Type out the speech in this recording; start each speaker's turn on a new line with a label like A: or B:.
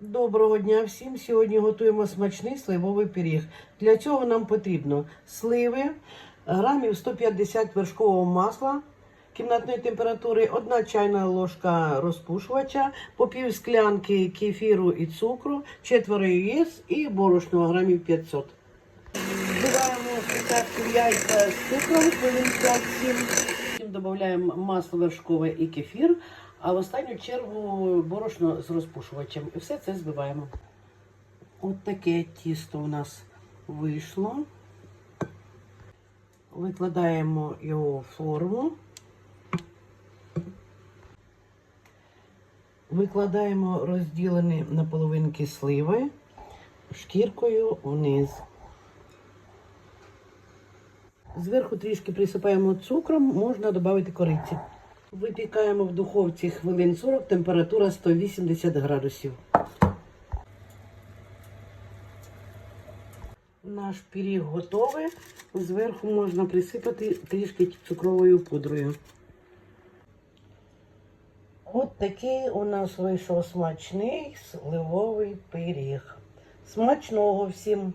A: Доброго дня всім! Сьогодні готуємо смачний сливовий пиріг. Для цього нам потрібно сливи, грамів 150 вершкового масла кімнатної температури, одна чайна ложка розпушувача, по пів склянки кефіру і цукру, четверо яєць і борошно грамів 500. Збиваємо спочатку яйця з цукром, хвилин 5-7. Потім додаємо масло вершкове і кефір, а в останню чергу борошно з розпушувачем. І все це збиваємо. От таке тісто у нас вийшло. Викладаємо його в форму. Викладаємо розділені на половинки сливи шкіркою вниз. Зверху трішки присипаємо цукром, можна додати кориці. Випікаємо в духовці хвилин 40, температура 180 градусів. Наш пиріг готовий. Зверху можна присипати трішки цукровою пудрою. От такий у нас вийшов смачний сливовий пиріг. Смачного всім!